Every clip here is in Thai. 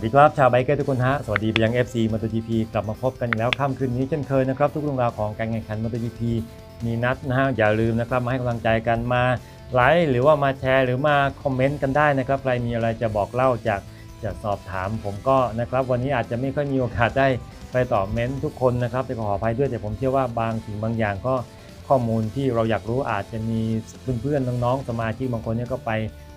สวัสดีครับ ชาวไบเกอร์ทุกคนฮะ สวัสดีไปยัง FC MotoGP กลับมาพบกันอีกแล้วค่ำคืนนี้เช่นเคยนะครับ ทุกเรื่องราวของการแข่งขัน MotoGP มีนัดนะฮะอย่าลืมนะครับมาให้กำลังใจกันมาไลค์หรือว่ามาแชร์หรือมาคอมเมนต์กันได้นะครับใครมีอะไรจะบอกเล่าจากจะสอบถามผมก็นะครับวันนี้อาจจะไม่ค่อยมีโอกาสได้ไปตอบเม้นต์ทุกคนนะครับไปขออภัยด้วยแต่ผมเชื่อว่าบางสิ่งบางอย่างก็ข้อมูลที่เราอยากรู้อาจจะมีเพื่อนๆน้องๆสมาชิกบางคนเนี่ยก็ไป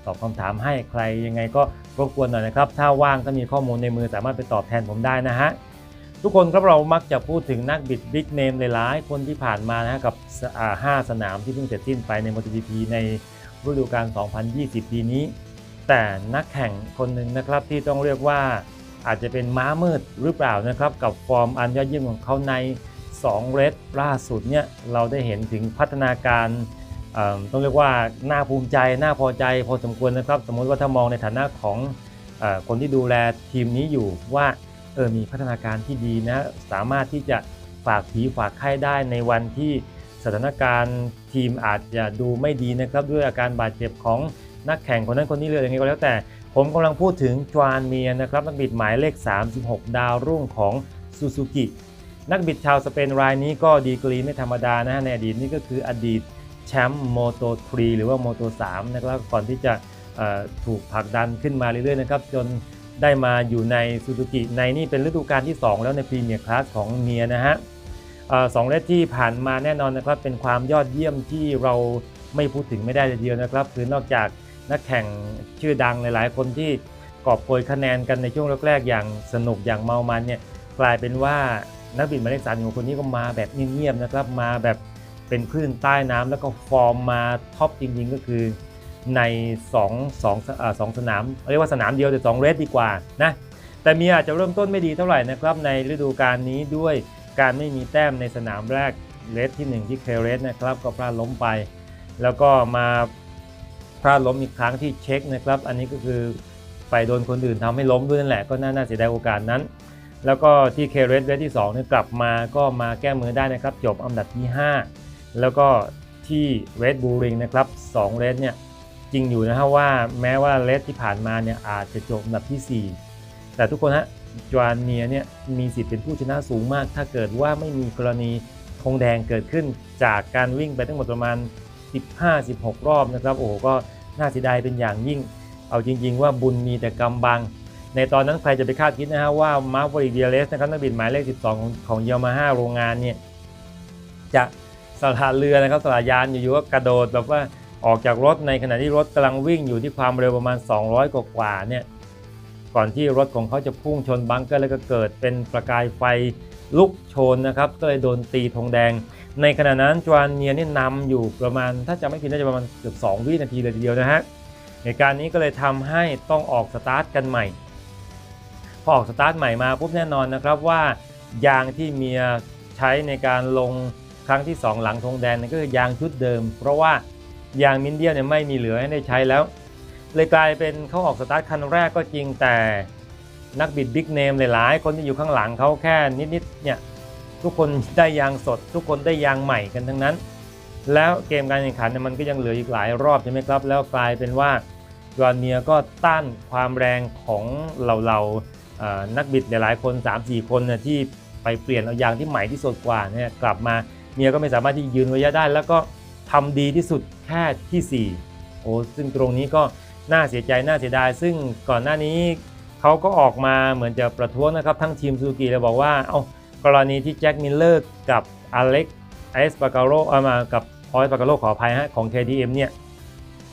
ตอบคำถามให้ใครยังไงก็รบกวนหน่อยนะครับ ถ้าว่างถ้ามีข้อมูลในมือสามารถไปตอบแทนผมได้นะฮะทุกคนครับเรามักจะพูดถึงนักบิดบิ๊กเนมหลายๆ คนที่ผ่านมานะฮะกับห้าสนามที่เพิ่งเสร็จสิ้นไปใน MotoGP ในฤดูกาล 2020 ปีนี้ แต่นักแข่งคนหนึ่งนะครับที่ต้องเรียกว่าอาจจะเป็นม้ามืดหรือเปล่านะครับ กับฟอร์มอันยอดเยี่ยมของเขาใน2เรสล่าสุดเนี่ยเราได้เห็นถึงพัฒนาการ ต้องเรียกว่าน่าภูมิใจน่าพอใจพอสมควรนะครับ สมมติว่าถ้ามองในฐานะของอคนที่ดูแลทีมนี้อยู่ว่าเออมีพัฒนาการที่ดีนะสามารถที่จะฝากผีฝากไข้ได้ในวันที่สถานการณ์ทีมอาจจะดูไม่ดีนะครับ ด้วยอาการบาดเจ็บของนักแข่งคนนั้นคนนี้เลยอยังไงก็แล้วแต่ ผมกำลังพูดถึงจวานเมียนะครับนักบิดหมายเลข 36 ดาวรุ่งของซูซูกินักบิดชาวสเปนรายนี้ก็ดีกรีไม่ธรรมดานะฮะในอดีตนี่ก็คืออดีต แชมป์โมโต3หรือว่าโมโต3นะครับก่อนที่จะถูกผลักดันขึ้นมาเรื่อยๆนะครับจนได้มาอยู่ในซูซูกิในนี่เป็นฤดูกาลที่ 2 แล้วในพรีเมียร์คลาสของเมียนะฮะสองเลสที่ผ่านมาแน่นอนนะครับเป็นความยอดเยี่ยมที่เราไม่พูดถึงไม่ได้เลยเดียวนะครับ คือนอกจากนักแข่งชื่อดังหลายๆคนที่กอบโกยคะแนนกันในช่วงแรกๆอย่างสนุกอย่างเมามันเนี่ยกลายเป็นว่านักบิดหมายเลขสามของคนนี้ก็มาแบบเงียบๆนะครับมาแบบ เป็นคลื่นใต้น้ำแล้วก็ฟอร์มมาท็อปจริงๆ ก็คือใน2 2อ่าสองสนาม เรียกว่าสนามเดียวแต่2เรสดีกว่านะแต่มีอาจจะเริ่มต้นไม่ดีเท่าไหร่นะครับในฤดูกาลนี้ด้วยการไม่มีแต้มในสนามแรกเรสที่ 1 ที่เคเรสนะครับก็พลาดล้มไป แล้วก็มาพลาดล้มอีกครั้งที่เช็คนะครับ อันนี้ก็คือไปโดนคนอื่นทำให้ล้มด้วยนั่นแหละก็น่าน่าเสียดายโอกาสนั้น แล้วก็ที่เคเรสเรสที่2เนี่ยกลับมาก็มาแก้มือได้นะครับ จบอันดับที่ 5 แล้วก็ที่เรดบูริงนะครับ2เรสเนี่ยจริงอยู่นะฮะว่าแม้ว่าเลสที่ผ่านมาเนี่ยอาจจะจบอันดับที่ 4 แต่ทุกคนฮะจวานเนียเนี่ยมีสิทธิ์เป็นผู้ชนะสูงมาก ถ้าเกิดว่าไม่มีกรณีธงแดงเกิดขึ้นจากการวิ่งไปทั้งหมดประมาณ 15-16 รอบนะครับโอ้โหก็น่าเสียดายเป็นอย่างยิ่ง เอาจริง ๆ ว่าบุญมีแต่กำบัง ในตอนนั้นใครจะไปคาดคิดนะฮะว่ามาร์ควอริเดียเลสนะครับนักบินหมายเลข 12 ของของยามาฮ่าโรงงานเนี่ยจะ สละเรือนะครับสละยานอยู่ๆก็กระโดดแบบว่าออกจากรถในขณะที่รถกำลังวิ่งอยู่ที่ความเร็วประมาณ 200 กว่ากว่าเนี่ยก่อนที่รถของเขาจะพุ่งชนบังเกอร์แล้วก็เกิดเป็นประกายไฟลุกโชนนะครับก็เลยโดนตีธงแดง ในขณะนั้นจวานเนียนี่นำอยู่ประมาณ ถ้าจะไม่ผิดน่าจะประมาณเกือบ2วินาทีเลยทีเดียวนะฮะเหตุการณ์นี้ก็เลยทำให้ต้องออกสตาร์ทกันใหม่ พอออกสตาร์ทใหม่มาปุ๊บแน่นอนนะครับว่ายางที่เมียใช้ในการลง ครั้งที่ 2 หลังธงแดงนั่นก็คือยางชุดเดิม เพราะว่ายางมินเดียเนี่ยไม่มีเหลือให้ได้ใช้แล้ว เลยกลายเป็นเขาออกสตาร์ทคันแรกก็จริงแต่นักบิดบิ๊กเนมหลายๆ คนที่อยู่ข้างหลังเขาแค่นิดๆเนี่ยทุกคนได้ยางสด ทุกคนได้ยางใหม่กันทั้งนั้น แล้วเกมการแข่งขันเนี่ยมันก็ยังเหลืออีกหลายรอบใช่ไหมครับ แล้วกลายเป็นว่าจอร์เนียก็ต้านความแรงของเหล่าๆเอ่อนักบิดหลายๆคน 3-4 คนเนี่ยที่ไปเปลี่ยนเอายางที่ใหม่ที่สดกว่าเนี่ยกลับมา เมียก็ไม่สามารถที่ยืนระยะได้แล้วก็ทำดีที่สุดแค่ที่ 4 โอ้ซึ่งตรงนี้ก็น่าเสียใจน่าเสียดาย ซึ่งก่อนหน้านี้เขาก็ออกมาเหมือนจะประท้วงนะครับ ทั้งทีมซูซูกิเลยบอกว่าเอากรณีที่แจ็คมิลเลอร์กับอเล็กไอสปาการโรเอามากับพอยสปาการโรขออภัยฮะของ KTM เนี่ย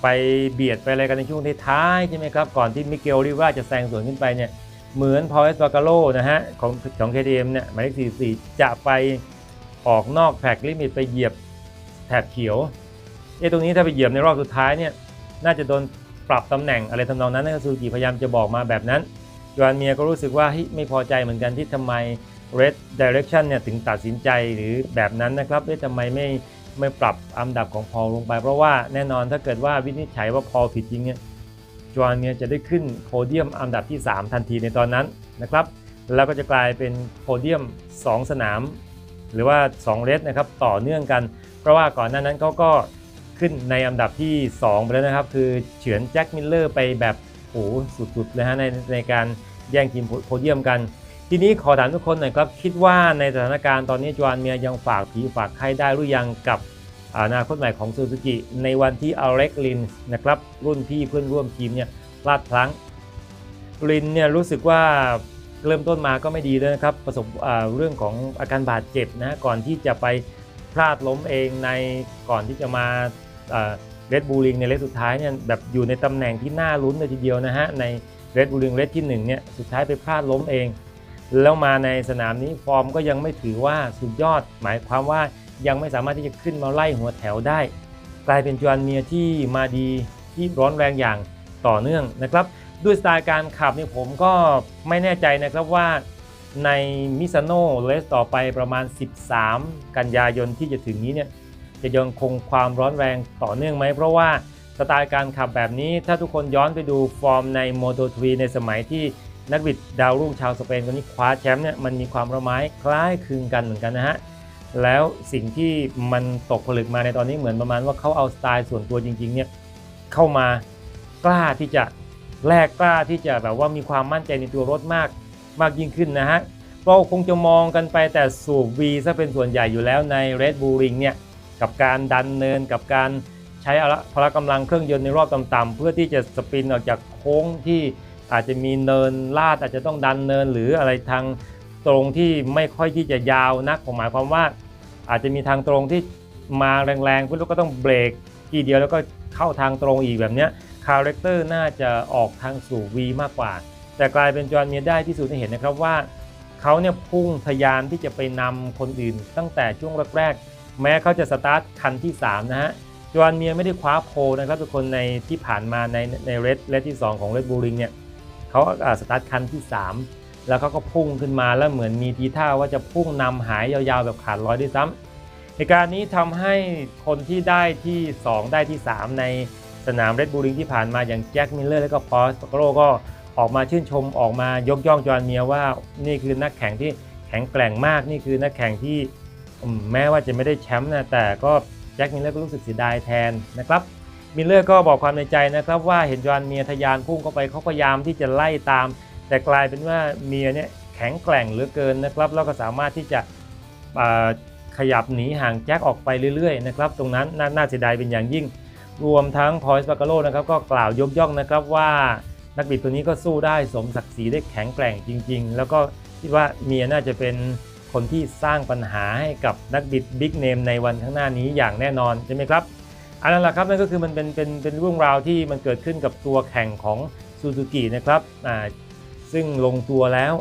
ไปเบียดไปอะไรกันในช่วงท้ายใช่ไหมครับ ก่อนที่มิเกลริว่าจะแซงสวนขึ้นไปเนี่ยเหมือนพอยสปาการโรนะฮะของของ KTM เนี่ยหมายเลข44 จะไป ออกนอกแท็กลิมิตไปเหยียบแถบเขียวเอะตรงนี้ถ้าไปเหยียบในรอบสุดท้ายเนี่ยน่าจะโดนปรับตำแหน่งอะไรทำนองนั้นนะซูซูกิพยายามจะบอกมาแบบนั้นจวนเมียก็รู้สึกว่าไม่พอใจเหมือนกันที่ทำไม Red Direction เนี่ยถึงตัดสินใจหรือแบบนั้นนะครับเอ๊ะทำไมไม่ไม่ปรับอันดับของพอลงไป เพราะว่าแน่นอนถ้าเกิดว่าวินิจฉัยว่าพอผิดจริงเนี่ยจวนเมียจะได้ขึ้นโพเดียมอันดับที่ 3 ทันทีในตอนนั้นนะครับ แล้วก็จะกลายเป็นโพเดียม 2 สนาม หรือว่า2เรสนะครับต่อเนื่องกัน เพราะว่าก่อนหน้านั้นเขาก็ขึ้นในอันดับที่ 2 ไปแล้วนะครับ คือเฉือนแจ็คมิลเลอร์ไปแบบโอ้โหสุดๆเลยฮะในในการแย่งทีมโพเดียมกัน ทีนี้ขอถามทุกคนหน่อยครับ คิดว่าในสถานการณ์ตอนนี้จวานเมียยังฝากผีฝากไข้ได้หรือยังกับอนาคตใหม่ของซูซูกิในวันที่อเล็กลินนะครับรุ่นพี่เพื่อนร่วมทีมเนี่ยพลาดพลั้งลินเนี่ยรู้สึกว่า เริ่มต้นมาก็ไม่ดีเลยนะครับประสบเรื่องของอาการบาดเจ็บนะก่อนที่จะไปพลาดล้มเองในก่อนที่จะมาเรดบูลิงในเลสสุดท้ายเนี่ยแบบอยู่ในตำแหน่งที่น่าลุ้นเลยทีเดียวนะฮะในเรดบูลิงเลสที่1เนี่ยสุดท้ายไปพลาดล้มเอง แล้วมาในสนามนี้ฟอร์มก็ยังไม่ถือว่าสุดยอด หมายความว่ายังไม่สามารถที่จะขึ้นมาไล่หัวแถวได้ กลายเป็นจวนเมียที่มาดีที่ร้อนแรงอย่างต่อเนื่องนะครับ ด้วยสไตล์การขับนี่ผมก็ไม่แน่ใจนะครับว่าในมิซาโนเลสต่อไปประมาณ 13 กันยายนที่จะถึงนี้เนี่ยจะยังคงความร้อนแรงต่อเนื่องไหม เพราะว่าสไตล์การขับแบบนี้ ถ้าทุกคนย้อนไปดูฟอร์มใน Moto3 ในสมัยที่นักบิดดาวรุ่งชาวสเปนคนนี้คว้าแชมป์เนี่ยมันมีความระไม้คล้ายคลึงกันเหมือนกันนะฮะ แล้วสิ่งที่มันตกผลึกมาในตอนนี้เหมือนประมาณว่าเขาเอาสไตล์ส่วนตัวจริงๆเนี่ยเข้ามากล้าที่จะ แลกกล้าที่จะแบบว่ามีความมั่นใจในตัวรถมากมากยิ่งขึ้นนะฮะเราคงจะมองกันไปแต่สูบ V ซะเป็นส่วนใหญ่อยู่แล้วใน Red Bull Ring เนี่ยกับการดันเนินกับการใช้พละกำลังเครื่องยนต์ในรอบต่ำๆเพื่อที่จะสปินออกจากโค้งที่อาจจะมีเนินลาดอาจจะต้องดันเนินหรืออะไรทางตรงที่ไม่ค่อยที่จะยาวนักผมหมายความว่า อาจจะมีทางตรงที่มาแรงๆพุ่ก็ต้องเบรกทีเดียวแล้วก็เข้าทางตรงอีกแบบเนี้คาแรคเตอร์น่าจะออกทางสู่ V มากกว่า แต่กลายเป็นจอห์นเมียได้ที่สุดให้เห็นนะครับว่าเขาเนี่ยพุ่งทยานที่จะไปนำคนอื่น ตั้งแต่ช่วงแรกๆแม้เขาจะสตาร์ทคันที่ 3 นะฮะจอห์นเมียไม่ได้คว้าโพนะครับทุกคนในที่ผ่านมาในในเรดเลดที่ 2 ของเรดบูริงเนี่ยเขาสตาร์ทคันที่ 3 แล้วเขาก็พุ่งขึ้นมาแล้วเหมือนมีทีท่าว่าจะพุ่งนำหายยาวๆแบบขาดร้อยด้วยซ้ำในการณ์นี้ทำให้คนที่ได้ที่ 2 ได้ที่ 3 ใน สนามเรดบูริงที่ผ่านมาอย่างแจ็คมิลเลอร์และก็พอสโกโรก็ออกมาชื่นชมออกมายกย่องจอห์นเมียว่านี่คือนักแข่งที่แข็งแกร่งมากนี่คือนักแข่งที่แม้ว่าจะไม่ได้แชมป์นะแต่ก็แจ็คมิลเลอร์ก็รู้สึกเสียดายแทนนะครับมิลเลอร์ก็บอกความในใจนะครับว่าเห็นจอห์นเมียทยานพุ่งเข้าไปเขาพยายามที่จะไล่ตาม แต่กลายเป็นว่าเมียเนี่ยแข็งแกร่งเหลือเกินนะครับแล้วก็สามารถที่จะขยับหนีห่างแจ็คออกไปเรื่อยๆนะครับตรงนั้นน่าเสียดายเป็นอย่างยิ่ง รวมทั้งพอยส์ปากาโลนะครับก็กล่าวยกย่องนะครับว่านักบิดตัวนี้ก็สู้ได้สมศักดิ์ศรีได้แข็งแกร่งจริง ๆ แล้วก็คิดว่าเมียน่าจะเป็นคนที่สร้างปัญหาให้กับนักบิดบิ๊กเนมในวันข้างหน้านี้อย่างแน่นอนใช่ไหมครับอันนั้นแหละครับนั่นก็คือมันเป็นเป็นเป็นเรื่องราวที่มันเกิดขึ้นกับตัวแข่งของซูซูกินะครับอ่าซึ่งลงตัวแล้ว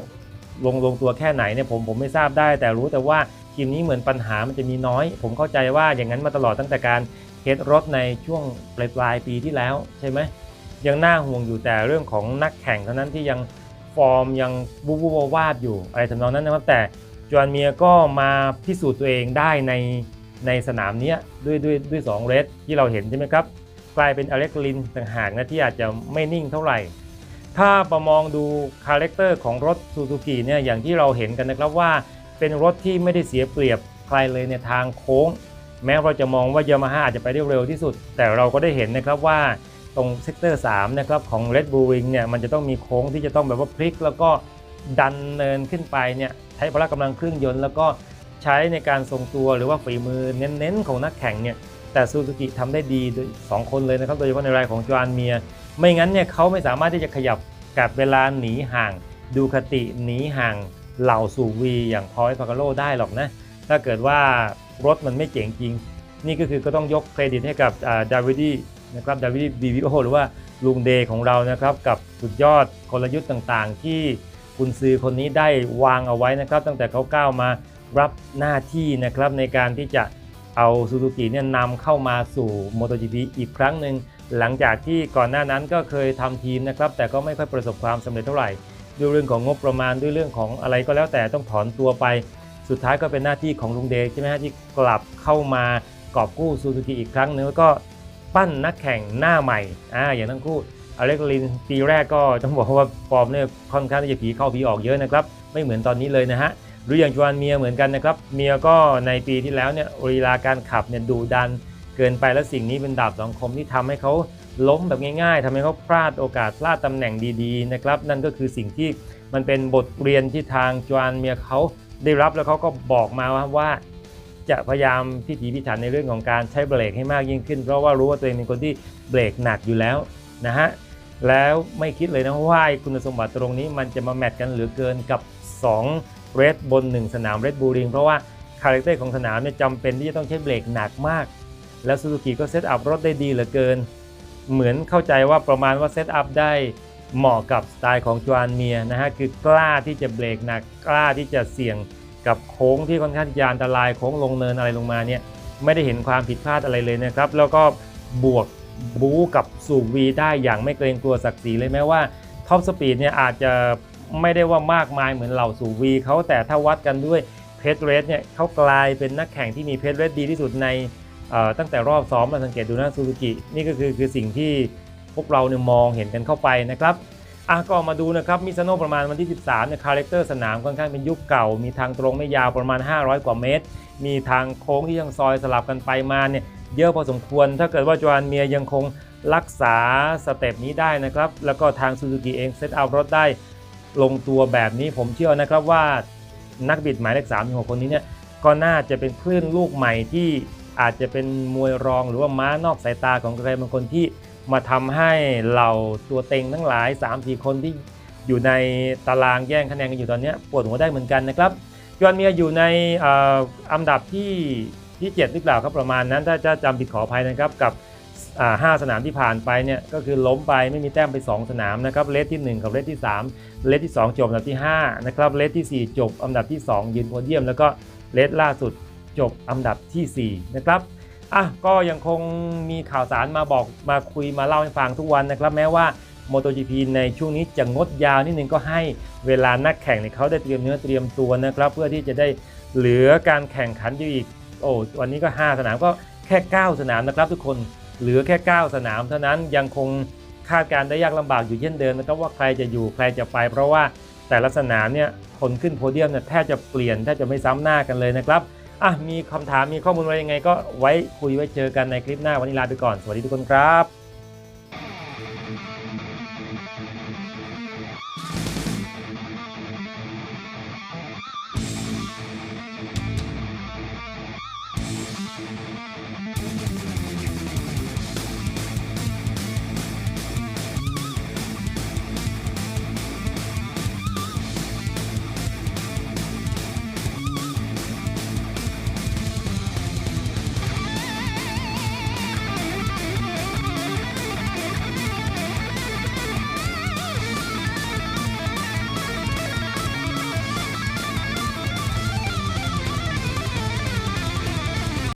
ลงลงตัวแค่ไหนเนี่ยผมผมไม่ทราบได้ แต่รู้แต่ว่า ทีมนี้เหมือนปัญหามันจะมีน้อย ผมเข้าใจว่าอย่างนั้นมาตลอดตั้งแต่การเทสรถในช่วงปลายปลายปีที่แล้วใช่ไหมยังน่าห่วงอยู่แต่เรื่องของนักแข่งเท่านั้นที่ยังฟอร์มยังบูบูวาดอยู่อะไรทำนองนั้นนะครับแต่จอห์นเมียก็มาพิสูจน์ตัวเองได้ในในสนามนี้ด้วยด้วยด้วยสองเรสที่เราเห็นใช่ไหมครับ กลายเป็นอเล็กลินต่างหากนะที่อาจจะไม่นิ่งเท่าไหร่ ถ้าประมองดูคาแรคเตอร์ของรถซูซูกิเนี่ยอย่างที่เราเห็นกันนะครับว่า เป็นรถที่ไม่ได้เสียเปรียบใครเลยในทางโค้ง แม้เราจะมองว่ายามาฮ่าอาจจะไปได้เร็วที่สุด แต่เราก็ได้เห็นนะครับว่าตรงเซกเตอร์3นะครับของ Red Bull Ring เนี่ยมันจะต้องมีโค้งที่จะต้องแบบว่าพลิก แล้วก็ดันเนินขึ้นไปเนี่ยใช้พละกำลังเครื่องยนต์ แล้วก็ใช้ในการทรงตัวหรือว่าฝีมือเน้นๆของนักแข่งเนี่ยแต่ซูซูกิทำได้ดีโดยสองคนเลยนะครับโดยเฉพาะในรายของจอห์นเมีย ไม่งั้นเนี่ยเขาไม่สามารถที่จะขยับกับเวลาหนีห่าง ดูคติหนีห่าง เหล่าสูวีอย่างพอยพากาโลได้หรอกนะ ถ้าเกิดว่ารถมันไม่เจ๋งจริง นี่ก็คือก็ต้องยกเครดิตให้กับดาวิดีนะครับดาวิดีบีวิโอหรือว่าลุงเดย์ของเรานะครับ กับสุดยอดกลยุทธ์ต่างๆ ที่คุณซื้อคนนี้ได้วางเอาไว้นะครับ ตั้งแต่เขาก้าวมารับหน้าที่นะครับในการที่จะเอาซูซูกิเนี่ยนำเข้ามาสู่ MotoGP อีกครั้งหนึ่งหลังจากที่ก่อนหน้านั้นก็เคยทำทีมนะครับ แต่ก็ไม่ค่อยประสบความสำเร็จเท่าไหร่ ด้วยเรื่องของงบประมาณด้วยเรื่องของอะไรก็แล้วแต่ต้องถอนตัวไป สุดท้ายก็เป็นหน้าที่ของลุงเดย์ใช่ไหมฮะที่กลับเข้ามากอบกู้ซูซูกิอีกครั้งนึงแล้วก็ปั้นนักแข่งหน้าใหม่อ่าอย่างทั้งคู่อเล็กลินปีแรกก็ต้องบอกว่าฟอร์มเนี่ยค่อนข้างที่จะผีเข้าผีออกเยอะนะครับ ไม่เหมือนตอนนี้เลยนะฮะหรืออย่างจวนเมียเหมือนกันนะครับ เมียก็ในปีที่แล้วเนี่ยเวลาการขับเนี่ยดูดันเกินไปแล้วสิ่งนี้เป็นดาบสองคมที่ทำให้เขา ล้มแบบง่ายๆทำให้เขาพลาดโอกาสพลาดตำแหน่งดีๆนะครับนั่นก็คือสิ่งที่มันเป็นบทเรียนที่ทางจวานเมียเขาได้รับแล้วเขาก็บอกมาว่าว่า จะพยายามพิถีพิถันในเรื่องของการใช้เบรกให้มากยิ่งขึ้น เพราะว่ารู้ว่าตัวเองเป็นคนที่เบรกหนักอยู่แล้วนะฮะแล้วไม่คิดเลยนะว่าคุณสมบัติตรงนี้มันจะมาแมทกันเหลือเกินกับ2เรดบน 1 สนามเรดบูริงเพราะว่าคาแรคเตอร์ของสนามเนี่ยจำเป็นที่จะต้องใช้เบรกหนักมาก แล้วซูซูกิก็เซตอัพรถได้ดีเหลือเกิน เหมือนเข้าใจว่าประมาณว่าเซตอัพได้เหมาะกับสไตล์ของจวานเมียนะฮะคือกล้าที่จะเบรกหนักกล้าที่จะเสี่ยงกับโค้งที่ค่อนข้างที่จะอันตรายโค้งลงเนินอะไรลงมาเนี่ยไม่ได้เห็นความผิดพลาดอะไรเลยนะครับ แล้วก็บวกบู๊กับสูบวีได้อย่างไม่เกรงกลัวศักดิ์ศรีเลยแม้ว่าท็อปสปีดเนี่ยอาจจะไม่ได้ว่ามากมายเหมือนเหล่าสูบวีเขาแต่ถ้าวัดกันด้วยเพจเรสเนี่ยเขากลายเป็นนักแข่งที่มีเพจเรสดีที่สุดใน ตั้งแต่รอบซ้อมมาสังเกตดูนะซูซูกินี่ก็คือคือสิ่งที่พวกเราเนี่ยมองเห็นกันเข้าไปนะครับอะก็มาดูนะครับมิซาโนประมาณวันที่ 13เนี่ยคาแรคเตอร์สนามค่อนข้างเป็นยุคเก่า มีทางตรงไม่ยาวประมาณ 500 กว่าเมตร มีทางโค้งที่ยังซอยสลับกันไปมาเนี่ยเยอะพอสมควร ถ้าเกิดว่าจวนเมียยังคงรักษาสเต็ปนี้ได้นะครับ แล้วก็ทางซูซูกิเองเซตอัพรถได้ลงตัวแบบนี้ผมเชื่อนะครับว่านักบิดหมายเลข3 6คนนี้เนี่ยก็น่าจะเป็นคลื่นลูกใหม่ที่ อาจจะเป็นมวยรองหรือว่าม้านอกสายตาของใครบางคนที่มาทำให้เหล่าตัวเต็งทั้งหลาย 3-4 คนที่อยู่ในตารางแย่งคะแนนกันอยู่ตอนนี้ปวดหัวได้เหมือนกันนะครับยอนเมียอยู่ในอ,อันดับที่ที่7หรือเปล่าครับประมาณนั้นถ้าจะจำผิดขออภัยนะครับกับห้าสนามที่ผ่านไปเนี่ยก็คือล้มไปไม่มีแต้มไป 2 สนามนะครับเลสที่ 1 กับเลสที่ 3 เลสที่ 2 จบอันดับที่5นะครับเลสที่ 4 จบอันดับที่ 2 ยืนโพเดียม แล้วก็เลสล่าสุด จบอันดับทีสี่ 4 นะครับอะก็ยังคงมีข่าวสารมาบอกมาคุยมาเล่าให้ฟังทุกวันนะครับ แม้ว่า MotoGP ในช่วงนี้จะงดยาวนิดนึงก็ให้เวลานักแข่งเนี่ยเขาได้เตรียมเนื้อเตรียมตัวนะครับ เพื่อที่จะได้เหลือการแข่งขันอยู่อีกโอ้วันนี้ก็ 5 สนามก็แค่ 9 สนามนะครับ ทุกคนเหลือแค่ 9 สนามเท่านั้นยังคงคาดการณ์ได้ยากลำบากอยู่เช่นเดิมนะครับว่าใครจะอยู่ใครจะไป เพราะว่าแต่ละสนามเนี่ยคนขึ้นโพเดียมเนี่ยแทบจะเปลี่ยนแทบจะไม่ซ้ำหน้ากันเลยนะครับ อะมีคำถามมีข้อมูลอะไรยังไง ก็ไว้คุยไว้เจอกันในคลิปหน้าวันนี้ลาไปก่อนสวัสดีทุกคนครับ